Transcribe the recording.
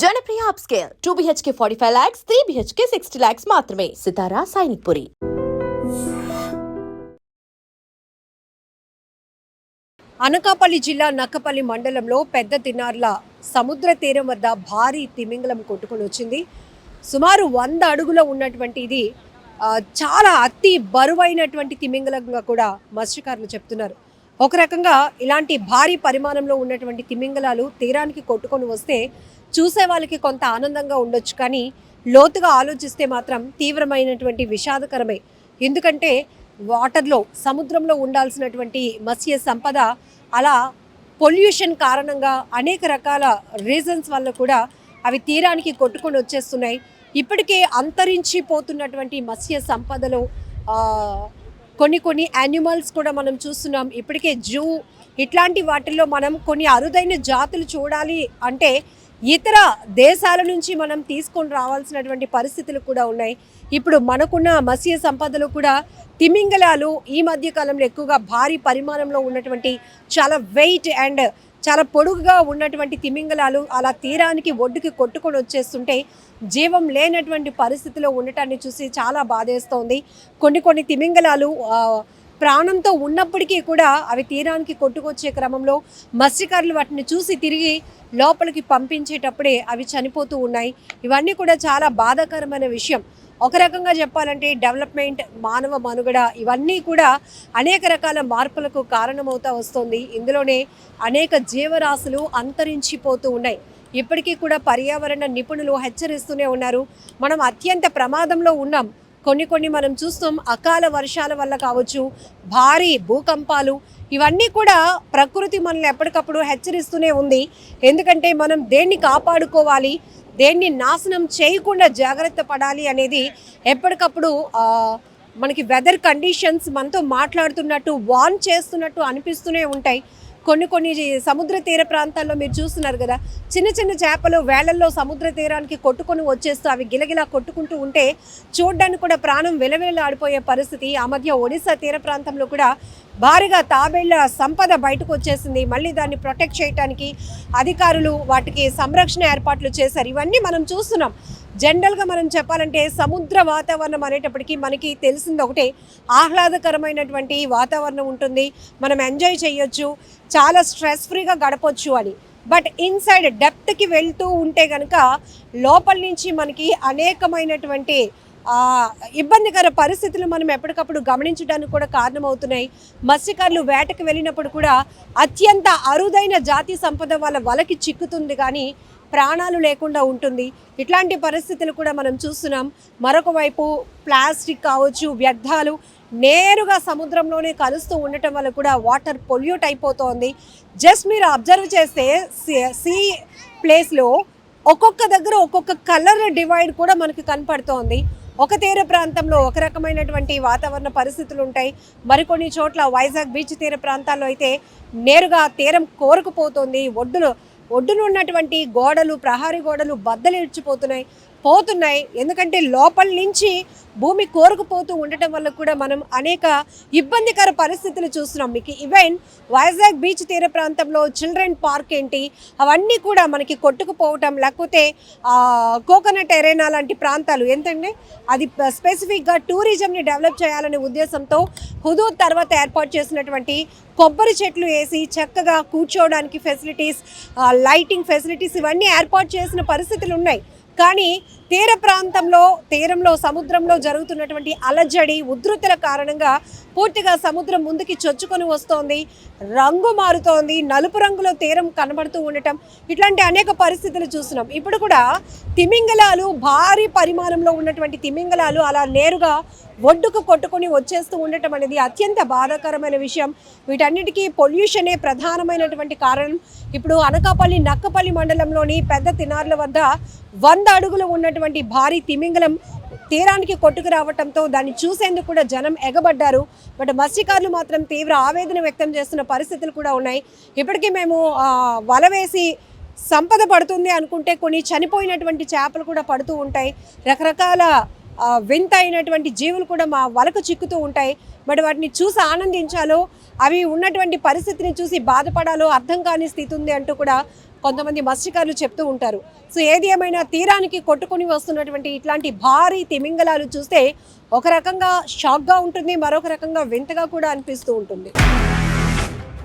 Janapriya up scale two BHK forty five lakhs three BHK sixty lakhs మాత్రమే. సితారా సైనిక్ పురి. అనకాపల్లి జిల్లా నక్కపల్లి మండలంలో పెద్ద తిన్నార్ల సముద్ర తీరం వద్ద భారీ తిమింగలం కొట్టుకొని వచ్చింది. సుమారు వంద అడుగులో ఉన్నటువంటి ఇది చాలా అతి బరువైనటువంటి తిమింగలంగా కూడా మత్స్యకారులు చెప్తున్నారు. ఒక రకంగా ఇలాంటి భారీ పరిమాణంలో ఉన్నటువంటి తిమింగలాలు తీరానికి కొట్టుకొని వస్తే చూసే వాళ్ళకి కొంత ఆనందంగా ఉండొచ్చు కానీ లోతుగా ఆలోచిస్తే మాత్రం తీవ్రమైనటువంటి విషాదకరమే. ఎందుకంటే వాటర్లో సముద్రంలో ఉండాల్సినటువంటి మత్స్య సంపద అలా పొల్యూషన్ కారణంగా అనేక రకాల రీజన్స్ వల్ల కూడా అవి తీరానికి కొట్టుకొని వచ్చేస్తున్నాయి. ఇప్పటికే అంతరించిపోతున్నటువంటి మత్స్య సంపదలో కొన్ని కొన్ని యానిమల్స్ కూడా మనం చూస్తున్నాం. ఇప్పటికే జూ ఇట్లాంటి వాటిల్లో మనం కొన్ని అరుదైన జాతులు చూడాలి అంటే ఇతర దేశాల నుంచి మనం తీసుకొని రావాల్సినటువంటి పరిస్థితులు కూడా ఉన్నాయి. ఇప్పుడు మనకున్న మత్స్య సంపదలు కూడా తిమింగలాలు ఈ మధ్య కాలంలో ఎక్కువగా భారీ పరిమాణంలో ఉన్నటువంటి చాలా వెయిట్ అండ్ చాలా పొడుగుగా ఉన్నటువంటి తిమింగలాలు అలా తీరానికి ఒడ్డుకి కొట్టుకొని వచ్చేస్తుంటే జీవం లేనటువంటి పరిస్థితిలో ఉండటాన్ని చూసి చాలా బాధేస్తోంది. కొన్ని కొన్ని తిమింగలాలు ప్రాణంతో ఉన్నప్పటికీ కూడా అవి తీరానికి కొట్టుకొచ్చే క్రమంలో మత్స్యకారులు వాటిని చూసి తిరిగి లోపలికి పంపించేటప్పుడే అవి చనిపోతూ ఉన్నాయి. ఇవన్నీ కూడా చాలా బాధాకరమైన విషయం. ఒక రకంగా చెప్పాలంటే డెవలప్మెంట్ మానవ మనుగడ ఇవన్నీ కూడా అనేక రకాల మార్పులకు కారణమవుతా వస్తుంది. ఇందులోనే అనేక జీవరాశులు అంతరించిపోతూ ఉన్నాయి. ఇప్పటికీ కూడా పర్యావరణ నిపుణులు హెచ్చరిస్తూనే ఉన్నారు. మనం అత్యంత ప్రమాదంలో ఉన్నాం. కొన్ని కొన్ని మనం చూస్తాం అకాల వర్షాల వల్ల కావచ్చు భారీ భూకంపాలు ఇవన్నీ కూడా ప్రకృతి మనల్ని ఎప్పటికప్పుడు హెచ్చరిస్తూనే ఉంది. ఎందుకంటే మనం దేన్ని కాపాడుకోవాలి దేన్ని నాశనం చేయకుండా జాగ్రత్త పడాలి అనేది ఎప్పటికప్పుడు మనకి వెదర్ కండిషన్స్ మనతో మాట్లాడుతున్నట్టు వార్న్ చేస్తున్నట్టు అనిపిస్తూనే ఉంటాయి. కొన్ని కొన్ని సముద్ర తీర ప్రాంతాల్లో మీరు చూస్తున్నారు కదా చిన్న చిన్న చేపలు వేళల్లో సముద్ర తీరానికి కొట్టుకొని వచ్చేస్తూ అవి గిలగిలా కొట్టుకుంటూ ఉంటే చూడడానికి కూడా ప్రాణం విలవిలలాడిపోయే పరిస్థితి. ఆ మధ్య ఒడిశా తీర ప్రాంతంలో కూడా భారీగా తాబేళ్ళ సంపద బయటకు వచ్చేసింది. మళ్ళీ దాన్ని ప్రొటెక్ట్ చేయడానికి అధికారులు వాటికి సంరక్షణ ఏర్పాట్లు చేశారు. ఇవన్నీ మనం చూస్తున్నాం. జనరల్గా మనం చెప్పాలంటే సముద్ర వాతావరణం అనేటప్పటికీ మనకి తెలిసింది ఒకటే. ఆహ్లాదకరమైనటువంటి వాతావరణం ఉంటుంది. మనం ఎంజాయ్ చేయొచ్చు. చాలా స్ట్రెస్ ఫ్రీగా గడపొచ్చు అని. బట్ ఇన్సైడ్ డెప్త్కి వెళ్తూ ఉంటే కనుక లోపల నుంచి మనకి అనేకమైనటువంటి ఇబ్బందికర పరిస్థితులు మనం ఎప్పటికప్పుడు గమనించడానికి కూడా కారణమవుతున్నాయి. మత్స్యకారులు వేటకు వెళ్ళినప్పుడు కూడా అత్యంత అరుదైన జాతి సంపద వాళ్ళ వలకి చిక్కుతుంది కానీ ప్రాణాలు లేకుండా ఉంటుంది. ఇట్లాంటి పరిస్థితులు కూడా మనం చూస్తున్నాం. మరొక వైపు ప్లాస్టిక్ కావచ్చు వ్యర్థాలు నేరుగా సముద్రంలోనే కలుస్తూ ఉండటం వల్ల కూడా వాటర్ పొల్యూట్ అయిపోతోంది. జస్ట్ మీరు అబ్జర్వ్ చేస్తే సీ ప్లేస్లో ఒక్కొక్క దగ్గర ఒక్కొక్క కలర్ డివైడ్ కూడా మనకు కనపడుతోంది. ఒక తీర ప్రాంతంలో ఒక రకమైనటువంటి వాతావరణ పరిస్థితులు ఉంటాయి. మరికొన్ని చోట్ల వైజాగ్ బీచ్ తీర ప్రాంతాల్లో అయితే నేరుగా తీరం కోరుకుపోతుంది. ఒడ్డులు ఒడ్డున ఉన్నటువంటి గోడలు ప్రహారీ గోడలు బద్దలిడ్చిపోతున్నాయి పోతున్నాయి. ఎందుకంటే లోపల నుంచి భూమి కోరుకుపోతూ ఉండటం వల్ల కూడా మనం అనేక ఇబ్బందికర పరిస్థితులు చూస్తున్నాం. మీకు ఈవెన్ వైజాగ్ బీచ్ తీర ప్రాంతంలో చిల్డ్రన్ పార్క్ ఏంటి అవన్నీ కూడా మనకి కొట్టుకుపోవటం లేకపోతే కోకోనట్ ఎరేనా లాంటి ప్రాంతాలు ఏంటంటే అది స్పెసిఫిక్గా టూరిజంని డెవలప్ చేయాలనే ఉద్దేశంతో హుదూద్ తర్వాత ఏర్పాటు చేసినటువంటి కొబ్బరి చెట్లు వేసి చక్కగా కూర్చోవడానికి ఫెసిలిటీస్ లైటింగ్ ఫెసిలిటీస్ ఇవన్నీ ఏర్పాటు చేసిన పరిస్థితులు ఉన్నాయి. కానీ తీర ప్రాంతంలో తీరంలో సముద్రంలో జరుగుతున్నటువంటి అలజడి ఉధృతుల కారణంగా పూర్తిగా సముద్రం ముందుకి చొచ్చుకొని వస్తోంది. రంగు మారుతోంది. నలుపు రంగులో తీరం కనబడుతూ ఉండటం. ఇట్లాంటి అనేక పరిస్థితులు చూస్తున్నాం. ఇప్పుడు కూడా తిమింగలాలు భారీ పరిమాణంలో ఉన్నటువంటి తిమింగలాలు అలా నేరుగా ఒడ్డుకు కొట్టుకొని వచ్చేస్తూ ఉండటం అనేది అత్యంత బాధాకరమైన విషయం. వీటన్నిటికీ పొల్యూషనే ప్రధానమైనటువంటి కారణం. ఇప్పుడు అనకాపల్లి నక్కపల్లి మండలంలోని పెద్ద తినార్ల వద్ద వంద అడుగులు ఉన్నటువంటి భారీ తిమింగలం తీరానికి కొట్టుకు రావటంతో దాన్ని చూసేందుకు కూడా జనం ఎగబడ్డారు. బట్ మత్స్యకారులు మాత్రం తీవ్ర ఆవేదన వ్యక్తం చేస్తున్న పరిస్థితులు కూడా ఉన్నాయి. ఇప్పటికీ మేము వల వేసి సంపద పడుతుంది అనుకుంటే కొన్ని చనిపోయినటువంటి చేపలు కూడా పడుతూ ఉంటాయి. రకరకాల వింత అయినటువంటి జీవులు కూడా మా వలకు చిక్కుతూ ఉంటాయి. బట్ వాటిని చూసి ఆనందించాలో అవి ఉన్నటువంటి పరిస్థితిని చూసి బాధపడాలో అర్థం కాని స్థితి ఉంది అంటూ కూడా కొంతమంది మత్స్యకారులు చెప్తూ ఉంటారు. సో ఏది ఏమైనా తీరానికి కొట్టుకొని వస్తున్నటువంటి ఇట్లాంటి భారీ తిమింగలాలు చూస్తే ఒక రకంగా షాక్గా ఉంటుంది మరొక రకంగా వింతగా కూడా అనిపిస్తూ ఉంటుంది.